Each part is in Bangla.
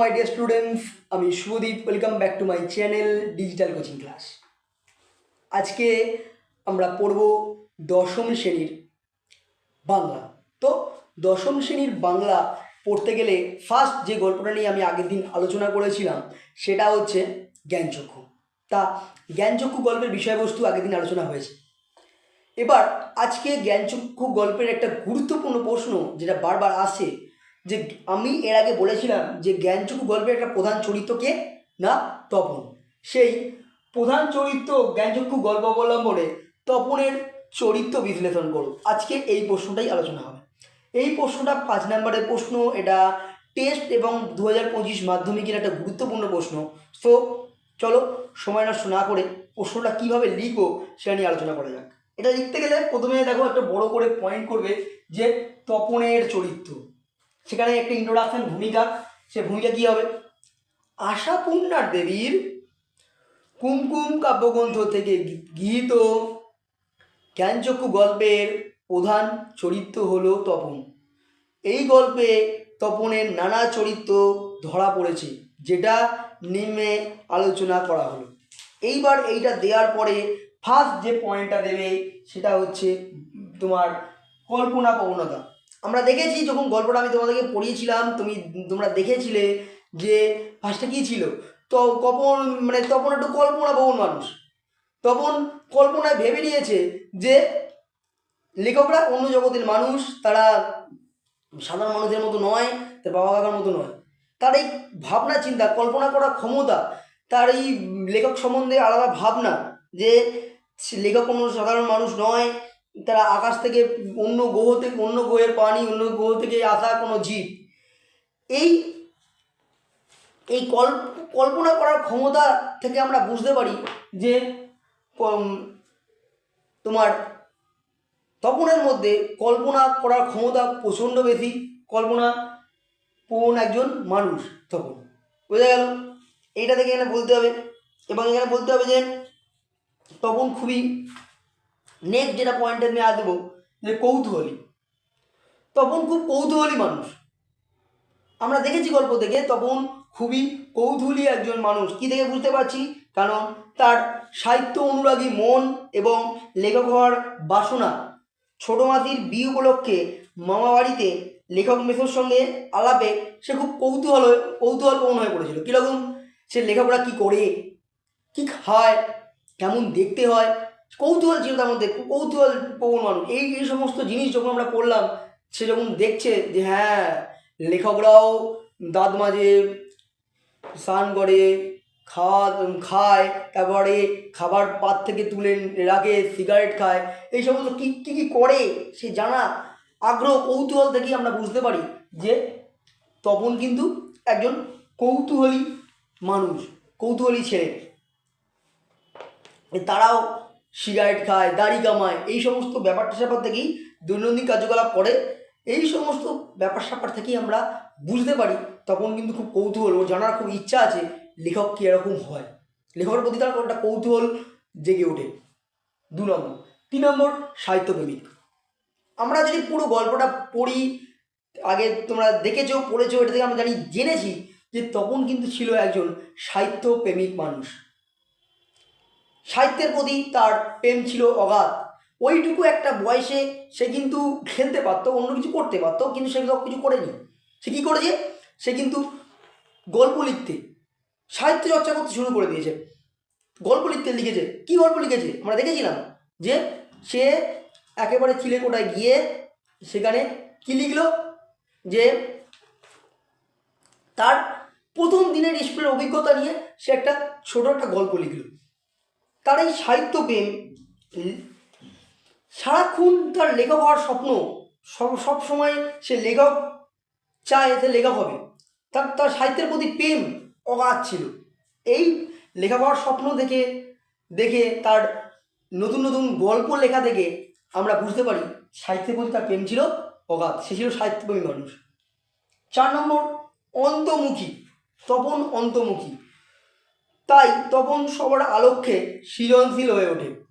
মাই ডিয়ার স্টুডেন্টস আমি Subhadeep. Welcome back to my channel digital coaching class আজকে আমরা পড়ব দশম শ্রেণির বাংলা। তো দশম শ্রেণির বাংলা পড়তে গেলে ফার্স্ট যে গল্পটা নিয়ে আমি আগের দিন আলোচনা করেছিলাম, সেটা হচ্ছে জ্ঞানচক্ষু। তা জ্ঞানচক্ষু গল্পের বিষয়বস্তু আগের দিন আলোচনা হয়েছে। এবার আজকে জ্ঞানচক্ষু গল্পের একটা গুরুত্বপূর্ণ প্রশ্ন যেটা বারবার আসে যে আমি এর আগে বলেছিলাম যে জ্ঞানচক্ষু গল্পের একটা প্রধান চরিত্রকে না, তপন। সেই প্রধান চরিত্র জ্ঞানচক্ষু গল্প অবলম্বনে তপনের চরিত্র বিশ্লেষণ করো আজকে এই প্রশ্নটাই আলোচনা হবে। এই প্রশ্নটা পাঁচ নম্বরের প্রশ্ন, এটা টেস্ট এবং দু হাজার পঁচিশ মাধ্যমিকের একটা গুরুত্বপূর্ণ প্রশ্ন। সো চলো সময় নষ্ট না করে প্রশ্নটা কীভাবে লিখব সেটা নিয়ে আলোচনা করা যাক। এটা লিখতে গেলে প্রথমে দেখো একটা বড় করে পয়েন্ট করবে যে তপনের চরিত্র। সেখানে একটা ইন্ট্রোডাকশন ভূমিকা, সে ভূমিকা কী হবে? আশাপূর্ণার দেবীর কুমকুম কাব্যগ্রন্থ থেকে গৃহীত জ্ঞানচক্ষু গল্পের প্রধান চরিত্র হলো তপন। এই গল্পে তপনের নানা চরিত্র ধরা পড়েছে, যেটা নিম্নে আলোচনা করা হলো। এইবার এইটা দেওয়ার পরে ফার্স্ট যে পয়েন্টটা দেবে, সেটা হচ্ছে তোমার কল্পনা প্রবণতা আমরা দেখেছি যখন গল্পটা আমি তোমাদেরকে পড়িয়েছিলাম, তুমি তোমরা দেখেছিলে যে ফার্স্টে কী ছিল? তো কপন মানে তপন একটু কল্পনা বহুন মানুষ। তপন কল্পনায় ভেবে নিয়েছে যে লেখকরা অন্য জগতের মানুষ, তারা সাধারণ মানুষের মতো নয়, তার বাবা কাকার মতো নয়। তার এই ভাবনা চিন্তা, কল্পনা করার ক্ষমতা, তার এই লেখক সম্বন্ধে আলাদা ভাবনা যে লেখক কোনো সাধারণ মানুষ নয় তারা আকাশ থেকে অন্য গ্রহ থেকে, অন্য গ্রহের পানি অন্য গ্রহ থেকে আসা কোনো জীব। এই এই কল্প কল্পনা করার ক্ষমতা থেকে আমরা বুঝতে পারি যে তোমার তপনের মধ্যে কল্পনা করার ক্ষমতা প্রচণ্ড বেশি। কল্পনা প্রবণ একজন মানুষ তখন বোঝা গেল? এইটা থেকে এখানে বলতে হবে। এবং এখানে বলতে হবে যে, তপন খুবই নেক্সট যেটা পয়েন্টে আমি আসব, যে কৌতূহলী। তপন খুব কৌতূহলী মানুষ। আমরা দেখেছি গল্প থেকে তপন খুবই কৌতূহলী একজন মানুষ। কি থেকে বুঝতে পারছি? কারণ তার সাহিত্য অনুরাগী মন এবং লেখক হওয়ার বাসনা ছোট মাতির বিয়ে উপলক্ষে মামা বাড়িতে লেখক মেসোর সঙ্গে আলাপে সে খুব কৌতূহল হয়ে, কৌতূহলপূর্ণ হয়ে পড়েছিল। কীরকম? সে লেখকরা কী করে? কী খায়? কেমন দেখতে হয়? কৌতূহল ছিল তার মধ্যে, কৌতূহল প্রবণ মানুষ। এই এই সমস্ত জিনিস যখন আমরা পড়লাম, সে যখন দেখছে যে হ্যাঁ লেখকরাও দাঁত মাজে, স্নান করে, খাওয়া খায়, তারপরে খাবার পাত থেকে তুলে রাখে, সিগারেট খায়, এই সমস্ত কী কী কী করে, সে জানা আগ্রহ, কৌতূহল থেকেই আমরা বুঝতে পারি যে তপন কিন্তু একজন কৌতূহলী মানুষ, কৌতূহলী ছেলে। তারাও সিগারেট খায়, দাড়ি কামায়, এই সমস্ত ব্যাপারটা স্যাপার থেকেই দৈনন্দিন কার্যকলাপ করে। এই সমস্ত ব্যাপার স্যাপার থেকেই আমরা বুঝতে পারি, তখন কিন্তু খুব কৌতূহল ও জানার খুব ইচ্ছা আছে লেখক কী এরকম হয়। লেখকের প্রতি তার একটা কৌতূহল জেগে ওঠে। দু নম্বর। তিন নম্বর, সাহিত্যপ্রেমিক। আমরা যদি পুরো গল্পটা পড়ি, আগে তোমরা দেখেছ, পড়েছো, এটা থেকে আমরা জানি, জেনেছি যে তখন কিন্তু ছিল একজন সাহিত্যপ্রেমিক মানুষ। সাহিত্যের প্রতি তার প্রেম ছিল অগাধ। ওইটুকু একটা বয়সে সে কিন্তু খেলতে পারতো, অন্য কিছু করতে পারতো, কিন্তু সে সব কিছু করেনি। সে কী করেছে? সে কিন্তু গল্প লিখতে, সাহিত্য চর্চা করতে শুরু করে দিয়েছে। গল্প লিখতে লিখেছে। কী গল্প লিখেছে? আমরা দেখেছিলাম যে সে একেবারে চিলেকোটায় গিয়ে সেখানে কী লিখলো? যে তার প্রথম দিনের স্কুলের অভিজ্ঞতা নিয়ে সে একটা ছোট একটা গল্প লিখলো। তার এই সাহিত্য প্রেম সারাক্ষণ তার লেখক হওয়ার স্বপ্ন, সব সব সময় সে লেখক চায় সে লেখক হবে। তার তার সাহিত্যের প্রতি প্রেম অগাধ ছিল। এই লেখক হওয়ার স্বপ্ন দেখে দেখে তার নতুন নতুন গল্প লেখা থেকে আমরা বুঝতে পারি সাহিত্যের প্রতি তার প্রেম ছিল অগাধ। সে ছিল সাহিত্যপ্রেমী মানুষ। চার নম্বর অন্তমুখী তপন অন্তর্মুখী। তাই তপন সবার আলোক্যে সৃজনশীল হয়ে ওঠে।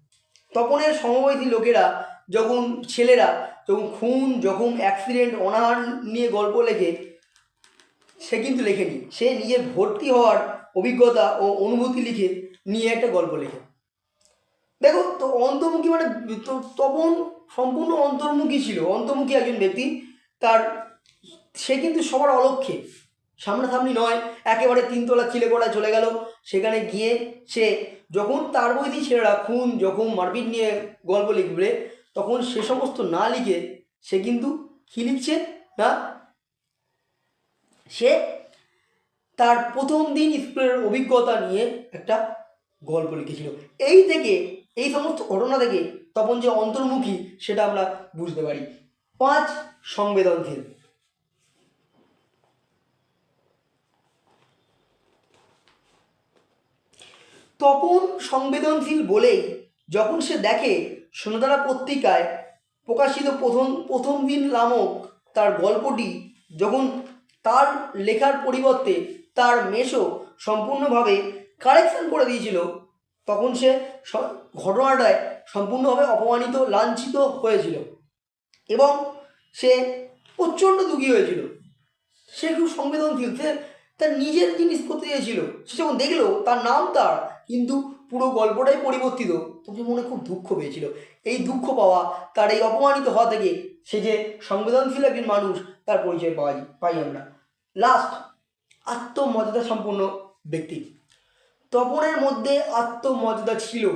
তপনের সমবয়সী লোকেরা যখন, ছেলেরা যখন খুন, যখন অ্যাক্সিডেন্ট অনাহার নিয়ে গল্প লেখে, সে কিন্তু লেখেনি। সে নিজের ভর্তি হওয়ার অভিজ্ঞতা ও অনুভূতি লিখে নিয়ে একটা গল্প লেখে। দেখো, তো অন্তর্মুখী মানে তো তপন সম্পূর্ণ অন্তর্মুখী ছিল। অন্তর্মুখী একজন ব্যক্তি, তার, সে কিন্তু সবার অলক্ষ্যে সামনাসামনি নয়, একেবারে তিনতলা চিলে চিলেকোড়ায় চলে গেল। সেখানে গিয়ে সে যখন তার বইটি ছেলেরা খুন জখম মারপিট নিয়ে গল্প লিখবে, তখন সে সমস্ত না লিখে সে কিন্তু কী লিখছে না? সে তার প্রথম দিন স্কুলের অভিজ্ঞতা নিয়ে একটা গল্প লিখেছিল। এই থেকে, এই সমস্ত ঘটনা থেকে তখন যে অন্তর্মুখী, সেটা আমরা বুঝতে পারি। পাঁচ সংবেদনশীল। তপন সংবেদনশীল বলেই যখন সে দেখে সোনাদারা পত্রিকায় প্রকাশিত প্রথম প্রথম দিন নামক তার গল্পটি, যখন তার লেখার পরিবর্তে তার মেশো সম্পূর্ণভাবে কারেকশন করে দিয়েছিল, তখন সে, ঘটনাটায় সম্পূর্ণভাবে অপমানিত, লাঞ্ছিত হয়েছিল এবং সে প্রচণ্ড দুঃখী হয়েছিল। সে খুব সংবেদনশীল, সে তার নিজের জিনিস করতে চেয়েছিল। সে যখন দেখল তার নাম তার কিন্তু পুরো গল্পটাই পরিবর্তিত। তোকে মনে খুব দুঃখ পেয়েছিল। এই দুঃখ পাওয়া, তার এই অপমানিত হওয়া থেকে সে যে সংবেদনশীল একজন মানুষ, তার পরিচয় পাওয়া পাই আমরা। লাস্ট আত্মমর্যাদা সম্পন্ন ব্যক্তি। তপনের মধ্যে আত্মমর্যাদা ছিল।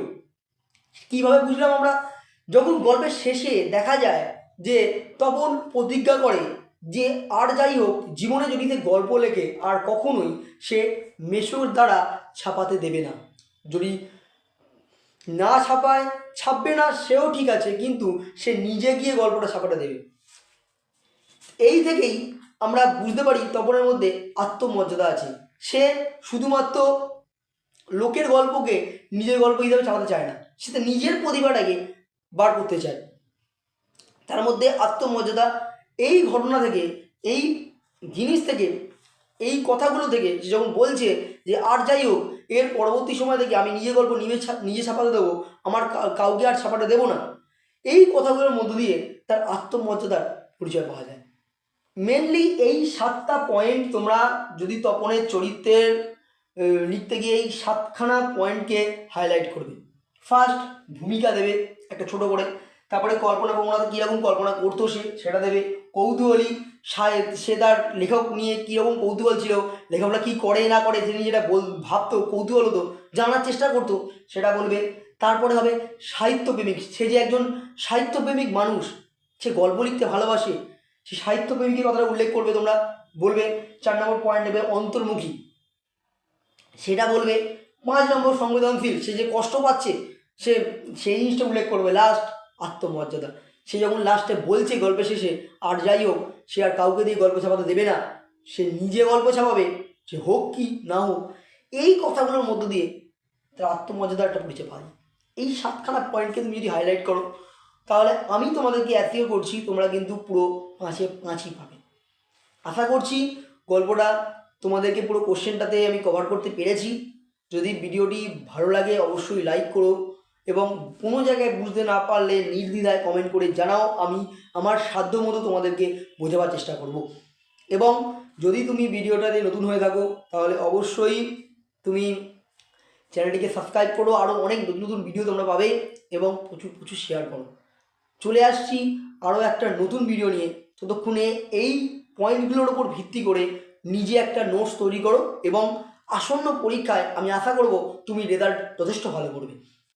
কীভাবে বুঝলাম আমরা? যখন গল্পের শেষে দেখা যায় যে তপন প্রতিজ্ঞা করে যে আর যাই হোক, জীবনে যদি সে গল্প লেখে, আর কখনোই সে মেশোর দ্বারা ছাপাতে দেবে না। যদি না ছাপায়, ছাপবে না, সেও ঠিক আছে, কিন্তু সে নিজে গিয়ে গল্পটা ছাপাটা দেবে। এই থেকেই আমরা বুঝতে পারি তপনের মধ্যে আত্মমর্যাদা আছে। সে শুধুমাত্র লোকের গল্পকে নিজের গল্প হিসাবে চালাতে চায় না, সে তার নিজের প্রতিভাটাকে বার করতে চায়। তার মধ্যে আত্মমর্যাদা, এই ঘটনা থেকে, এই জিনিস থেকে, এই কথাগুলো থেকে যখন বলছে যে আর যাই হোক এর পরবর্তী সময় থেকে আমি নিজে গল্প নিজে নিজে ছাপাতে দেবো, আমার কাউকে আর ছাপাতে দেবো না। এই কথাগুলোর মধ্য দিয়ে তার আত্মমর্যাদার পরিচয় পাওয়া যায়। মেনলি এই সাতটা পয়েন্ট তোমরা যদি তপনের চরিত্রের লিখতে গিয়ে এই সাতখানা পয়েন্টকে হাইলাইট করবে। ফার্স্ট ভূমিকা দেবে একটা ছোট করে। তারপরে কল্পনা প্রবণতা কীরকম কল্পনা করতো সে, সেটা দেবে। কৌতূহলী সে তার লেখক নিয়ে কীরকম কৌতূহল ছিল, লেখকরা কী করে না করে তিনি যেটা বল, ভাবতো, কৌতূহল হতো, জানার চেষ্টা করতো, সেটা বলবে। তারপরে হবে সাহিত্যপ্রেমিক, সে যে একজন সাহিত্যপ্রেমিক মানুষ, সে গল্প লিখতে ভালোবাসে, সে সাহিত্যপ্রেমিকের কথাটা উল্লেখ করবে তোমরা, বলবে, চার নম্বর পয়েন্ট নেবে অন্তর্মুখী। সেটা বলবে পাঁচ নম্বর সংবেদনশীল, সে যে কষ্ট পাচ্ছে, সে, সেই জিনিসটা উল্লেখ করবে। লাস্ট আত্মমর্যাদা। সে যখন লাস্টে বলছে গল্পের শেষে, আর যাই হোক, সে আর কাউকে দিয়ে গল্প ছাপাতে দেবে না। সে নিজে গল্প ছাপাবে, সে হোক কি না হোক, এই কথাগুলোর মধ্য দিয়ে তার আত্মমর্যাদার একটা পরিচয় পাওয়া এই সাতখানা পয়েন্টকে তুমি যদি হাইলাইট করো, তাহলে আমি তোমাদেরকে অ্যাসিও করছি, তোমরা কিন্তু পুরো পাঁচে পাঁচই পাবে। আশা করছি গল্পটা তোমাদেরকে পুরো কোশ্চেনটাতে আমি কভার করতে পেরেছি। যদি ভিডিওটি ভালো লাগে, অবশ্যই লাইক করো। এবং কোনো জায়গায় বুঝতে না পারলে নির্দ্বিধায় কমেন্ট করে জানাও, আমি আমার সাধ্য মতো তোমাদেরকে বোঝাবার চেষ্টা করব। এবং যদি তুমি ভিডিওটাতে নতুন হয়ে থাকো, তাহলে অবশ্যই তুমি চ্যানেলটিকে সাবস্ক্রাইব করো আরও অনেক নতুন নতুন ভিডিও তোমরা পাবে এবং প্রচুর প্রচুর শেয়ার করো। চলে আসছি আরও একটা নতুন ভিডিও নিয়ে। ততক্ষণে এই পয়েন্টগুলোর ওপর ভিত্তি করে নিজে একটা নোটস তৈরি করো এবং আসন্ন পরীক্ষায় আমি আশা করব তুমি রেজাল্ট যথেষ্ট ভালো করবে।